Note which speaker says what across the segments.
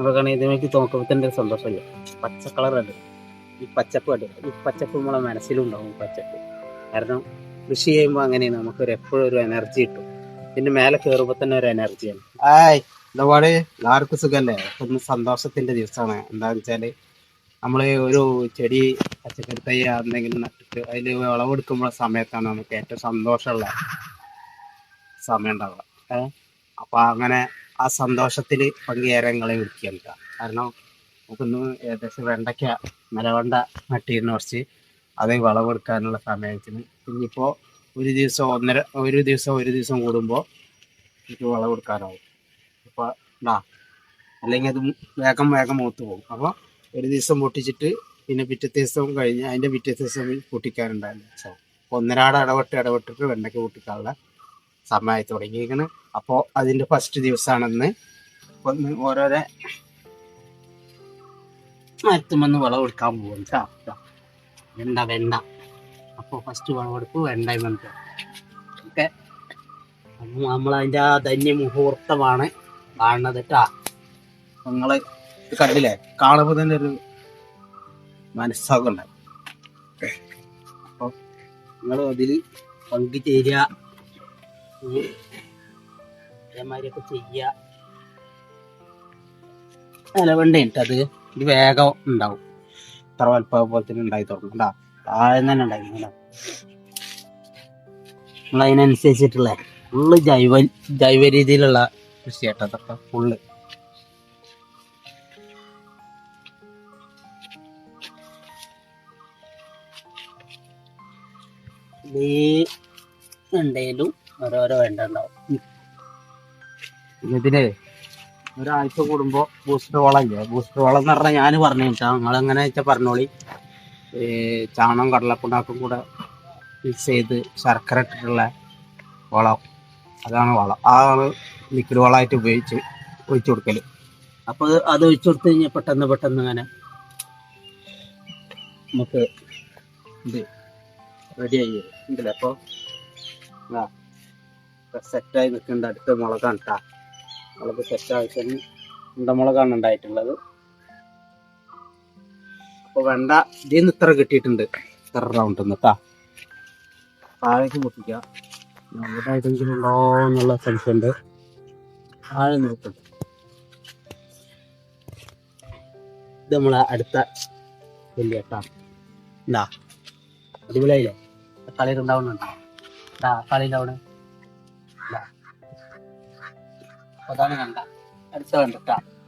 Speaker 1: നമുക്കാണ് ഇതിലേക്ക് നോക്കുമ്പോൾ തന്നെ സന്തോഷമില്ല. പച്ച കളറുണ്ട് ഈ പച്ചപ്പ് കണ്ടില്ല? ഈ പച്ചപ്പ് നമ്മളെ മനസ്സിലുണ്ടാവും പച്ചപ്പ്. കാരണം കൃഷി ചെയ്യുമ്പോൾ അങ്ങനെയാണ്. നമുക്കൊരു എപ്പോഴും ഒരു എനർജി കിട്ടും. പിന്നെ മേലെ കയറുമ്പോൾ തന്നെ ഒരു എനർജിയാണ് ആയ് ഇതപാട് എല്ലാവർക്കും സുഖല്ലേ? ഒന്ന് സന്തോഷത്തിന്റെ ദിവസമാണ്. എന്താന്ന് വെച്ചാൽ നമ്മൾ ഒരു ചെടി പച്ചക്കറി തൈ എന്തെങ്കിലും നട്ടിട്ട് അതിൽ വിളവെടുക്കുമ്പോൾ സമയത്താണ് നമുക്ക് ഏറ്റവും സന്തോഷമുള്ള സമയം ഉണ്ടാവുക. ഏഹ് അപ്പൊ അങ്ങനെ ആ സന്തോഷത്തിൽ പങ്കുചേരങ്ങളെ വിളിക്കാൻ കാരണം നമുക്കൊന്ന് ഏകദേശം വെണ്ടയ്ക്ക നിലവണ്ട നട്ടിരുന്ന കുറച്ച് അത് വളവെടുക്കാനുള്ള സമയത്തിന്. ഇനിയിപ്പോൾ ഒരു ദിവസം ഒന്നര ഒരു ദിവസം ഒരു ദിവസം കൂടുമ്പോൾ എനിക്ക് വളവെടുക്കാനാവും അപ്പോൾ ഉണ്ടാ അല്ലെങ്കിൽ അത് വേഗം വേഗം മൂത്ത് പോകും. അപ്പോൾ ഒരു ദിവസം പൊട്ടിച്ചിട്ട് പിന്നെ പിറ്റത്തെ ദിവസം കഴിഞ്ഞ് അതിന്റെ പിറ്റേ ദിവസം പൊട്ടിക്കാറുണ്ടായിരുന്നു. ഒന്നരാട് ഇടപെട്ട് ഇടപെട്ടിട്ട് വെണ്ടയ്ക്ക് പൊട്ടിക്കാനുള്ള സമയമായി തുടങ്ങിയിരിക്കണ്. അപ്പോൾ അതിന്റെ ഫസ്റ്റ് ദിവസമാണെന്ന് ഒന്ന് ഓരോരോ മരത്തുമെന്ന് വിളവെടുക്കാൻ പോകും കേട്ടോ ട്ടോ. വെണ്ട വെണ്ട. അപ്പോൾ ഫസ്റ്റ് വിളവെടുപ്പ് വെണ്ടയും വെണ്ട. ഓക്കെ. നമ്മളതിന്റെ ആ ധന്യ മുഹൂർത്തമാണ് കാണുന്നത് കേട്ടാ നിങ്ങൾ കണ്ടില്ലേ? കാണുമ്പോൾ തന്നെ ഒരു മനസ്സൊക്കെ ഉണ്ടാവും. അപ്പോൾ നിങ്ങൾ അതിൽ പങ്കുചേരുക. അതേമാതിരിയൊക്കെ ചെയ്യുക നിലവണ്ട അത് ഇത് വേഗം ഉണ്ടാവും. ഇത്ര വലുപ്പം പോലെ തന്നെ ഉണ്ടായി തുടങ്ങും. താഴെ തന്നെ ഉണ്ടായി നമ്മൾ അതിനനുസരിച്ചിട്ടുള്ള ഫുള്ള് ജൈവ ജൈവ രീതിയിലുള്ള കൃഷി കേട്ടോ അതൊക്കെ ഫുള്ള് ഈ ഉണ്ടേലും ഓരോരോ വേണ്ട ഉണ്ടാവും ഇതിൽ ഒരാഴ്ച കൂടുമ്പോ ബൂസ്റ്റർ വളം ഇല്ലേ ബൂസ്റ്റർ വളം എന്ന് പറഞ്ഞാൽ ഞാൻ പറഞ്ഞു വെച്ചാൽ നിങ്ങൾ എങ്ങനെ വെച്ചാൽ പറഞ്ഞോളി ചാണകം കടലപ്പുണ്ടാക്കും കൂടെ മിക്സ് ചെയ്ത് ശർക്കര ഇട്ടിട്ടുള്ള വളം. അതാണ് വളം. അതാണ് ലിക്വിഡ് വളമായിട്ട് ഉപയോഗിച്ച് ഒഴിച്ചു കൊടുക്കൽ. അപ്പോൾ അത് ഒഴിച്ചു കൊടുത്തു കഴിഞ്ഞാൽ പെട്ടെന്ന് പെട്ടെന്ന് ഇങ്ങനെ നമുക്ക് ഇത് റെഡി ആയി വരും. ഉണ്ടല്ലേ അപ്പോൾ സെറ്റായി നിൽക്കുന്നുണ്ട്. അടുത്ത മുളകാണ് കേട്ടോ മുളക് സെറ്റ് ആവശ്യം ഉണ്ടമുളകാണ് ഉണ്ടായിട്ടുള്ളത്. അപ്പോൾ വെണ്ട ഇതിൽ നിന്ന് ഇത്ര കിട്ടിയിട്ടുണ്ട്. ഇത്ര റൗണ്ട് കേട്ടാ താഴേക്ക് പൊട്ടിക്കുക ഇവിടെ ഏതെങ്കിലും ഉണ്ടോ. എന്നുള്ള സംശയമുണ്ട് താഴെ നോക്കും ഇത് നമ്മളെ അടുത്ത വലിയ കേട്ടോ. എന്താ അടിപൊളിയായില്ലേ? കളിയിൽ ഉണ്ടാവുന്നുണ്ടോ? ഇതാ കളിയിൽ അവിടെ കണ്ട.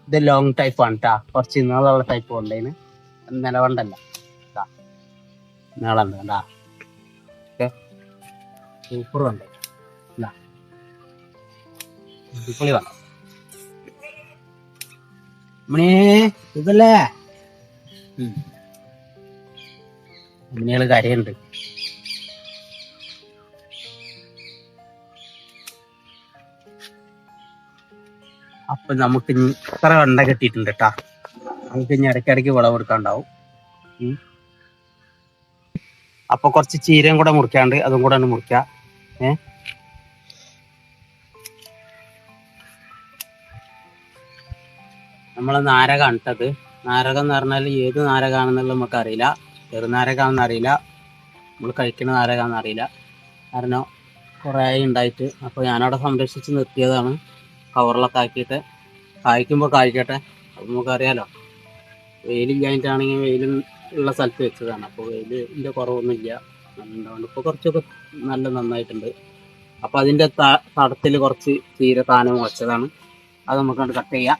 Speaker 1: ഇത് ലോങ് ടൈപ്പ് ആണ് കേട്ടാ കുറച്ച് നീളമുള്ള ടൈപ്പ് കൊണ്ടതിന് നിലവണ്ടല്ല നീളമുണ്ട് കണ്ടാ. സൂപ്പർ ഇതാ അടിപൊളി വേണം മണി ഇതല്ലേ മണികൾ അപ്പൊ നമുക്ക് ഇനി ഇത്ര വെണ്ട കെട്ടിയിട്ടുണ്ട് കേട്ടാ നമുക്ക് ഇനി ഇടയ്ക്കിടയ്ക്ക് വിളവെടുക്കാണ്ടാവും ഉം. അപ്പൊ കുറച്ച് ചീരയും കൂടെ മുറിക്കാണ്ട് അതും കൂടെ മുറിക്ക. ഏ? നമ്മളെ നാരക ഇട്ടത് നാരകം എന്ന് പറഞ്ഞാൽ ഏത് നാരകാണെന്നുള്ള നമുക്ക് അറിയില്ല. ചെറുനാരകാണെന്ന് അറിയില്ല. നമ്മൾ കഴിക്കുന്ന നാരകാണെന്ന് അറിയില്ല. കാരണം കുറേ ഉണ്ടായിട്ട്. അപ്പോൾ ഞാനവിടെ സംരക്ഷിച്ച് നിർത്തിയതാണ്. കവറിലൊക്കെ ആക്കിയിട്ട്. കായ്ക്കുമ്പോൾ കായ്ക്കട്ടെ. നമുക്കറിയാലോ. വെയിലില്ലായിട്ടാണെങ്കിൽ വെയിലും ഉള്ള സ്ഥലത്ത് വെച്ചതാണ്. അപ്പോൾ വെയിലിന്റെ കുറവൊന്നുമില്ല. അതുകൊണ്ട് ഇപ്പോൾ കുറച്ചൊക്കെ നല്ല നന്നായിട്ടുണ്ട്. അപ്പോൾ അതിന്റെ തടത്തിൽ കുറച്ച് ചീര താനം വെച്ചതാണ്. അത് നമുക്ക് കട്ട് ചെയ്യാം.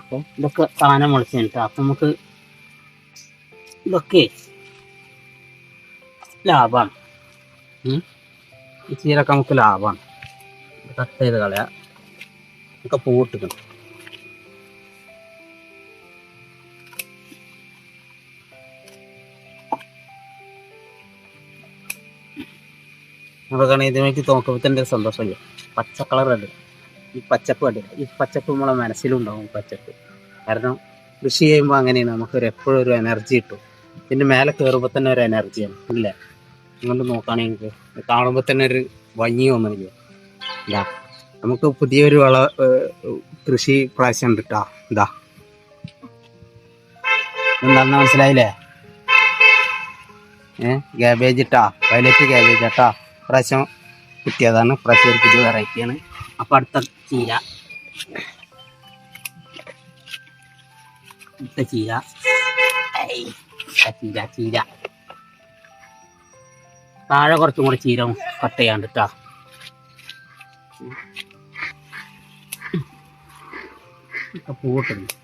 Speaker 1: അപ്പോൾ ഇതൊക്കെ താനം മുളച്ച് കഴിഞ്ഞിട്ട് അപ്പം നമുക്ക് ഇതൊക്കെ ലാഭമാണ്. ഈ ചീരൊക്കെ നമുക്ക് ലാഭമാണ്. കട്ട് ചെയ്ത് കളയാം. ഒക്കെ പൂട്ടിക്കണം. നമുക്കാണ് ഇതിലേക്ക് നോക്കുമ്പോൾ തന്നെ സന്തോഷമില്ല. പച്ച കളറല്ലേ ഈ പച്ചപ്പ് കണ്ടില്ല ഈ പച്ചപ്പ് നമ്മളെ മനസ്സിലുണ്ടാവും പച്ചപ്പ്. കാരണം കൃഷി ചെയ്യുമ്പോൾ അങ്ങനെയാണ്. നമുക്കൊരു എപ്പോഴും ഒരു എനർജി കിട്ടും. പിന്നെ മേലെ കയറുമ്പോൾ തന്നെ ഒരു എനർജിയാണ്. ഇല്ല? ഇങ്ങോട്ട് നോക്കുകയാണെങ്കിൽ കാണുമ്പോൾ തന്നെ ഒരു ഭംഗി തോന്നുന്നില്ല? ഇല്ല നമുക്ക് പുതിയൊരു വള കൃഷി പ്രാവശ്യം ഉണ്ട് കേട്ടോ ഇതാ. എന്താണെന്ന് മനസ്സിലായില്ലേ? ഏ ഗ്യാബേജ് ഇട്ടാ വയലറ്റ് ഗ്യാബേജ് ഇട്ടാ പ്രാവശ്യം കിട്ടിയതാണ്. പ്രാവശ്യം ഒരു പുതിയ വെറൈറ്റിയാണ് അപ്പൊ അടുത്ത ചീര. അടുത്ത ചീര. ചീര ചീര. താഴെ കുറച്ചും കൂടെ ചീരം കട്ട് ചെയ്യാണ്ട് കേട്ടാ പൂട്ടുണ്ട്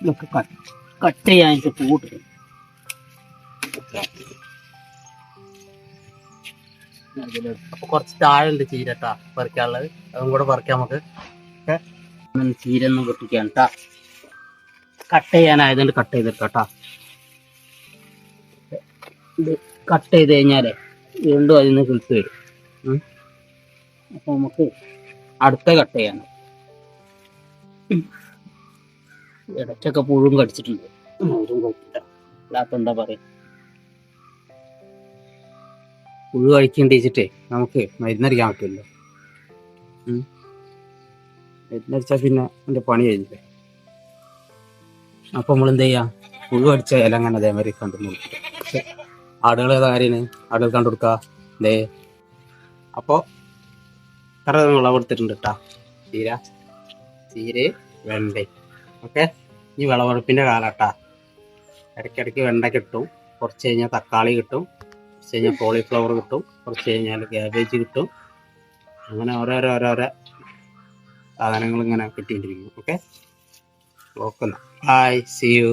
Speaker 1: ഇതൊക്കെ കട്ട് ചെയ്യാൻ പൂട്ട് അപ്പൊ കുറച്ച് താഴെ ഉണ്ട് ചീരട്ടാ പറിക്കാനുള്ളത്. അതും കൂടെ പറിക്കാം നമുക്ക്. ചീര ഒന്നും പൊട്ടിക്കാൻ കേട്ടാ കട്ട് ചെയ്യാനായതുകൊണ്ട് കട്ട് ചെയ്തിട്ടാ ഇത് കട്ട് ചെയ്ത് കഴിഞ്ഞാലേ വീണ്ടും അതിൽ നിന്ന് കിളിച്ച് വരും. അപ്പൊ നമുക്ക് അടുത്ത കട്ട് ചെയ്യണം ഇടയ്ക്കൊക്കെ പുഴും കടിച്ചിട്ടുണ്ട്. അതും കുഴപ്പമില്ല. അല്ലാത്ത എന്താ പറയാ? പുഴു കഴിക്കേണ്ടിച്ചിട്ടേ നമുക്ക് മരുന്നടിക്കാൻ പറ്റുമല്ലോ മരുന്നടിച്ചാൽ പിന്നെ എന്റെ പണി കഴിഞ്ഞില്ലേ? അപ്പൊ നമ്മൾ എന്ത് ചെയ്യാം? പുഴു അടിച്ച ഇല അങ്ങനെ അതേമാതിരി കണ്ടു ആടുകൾ ഏതാ കാര്യമാണ് ആടുകൾ കണ്ടു കൊടുക്കുക ദേ. അപ്പോൾ ഇത്ര വിളവെടുത്തിട്ടുണ്ട് കേട്ടാ ചീര. ചീര വെണ്ട ഓക്കെ? ഈ വിളവെടുപ്പിന്റെ കാലട്ടാ ഇടയ്ക്കിടയ്ക്ക് വെണ്ട കിട്ടും കുറച്ച് കഴിഞ്ഞാൽ തക്കാളി കിട്ടും. കുറച്ച് കഴിഞ്ഞാൽ കോളിഫ്ലവർ കിട്ടും കുറച്ച് കഴിഞ്ഞാൽ ക്യാബേജ് കിട്ടും. അങ്ങനെ ഓരോരോ ഓരോരോ സാധനങ്ങൾ ഇങ്ങനെ കിട്ടിയിട്ടിരിക്കും okay okay bye see you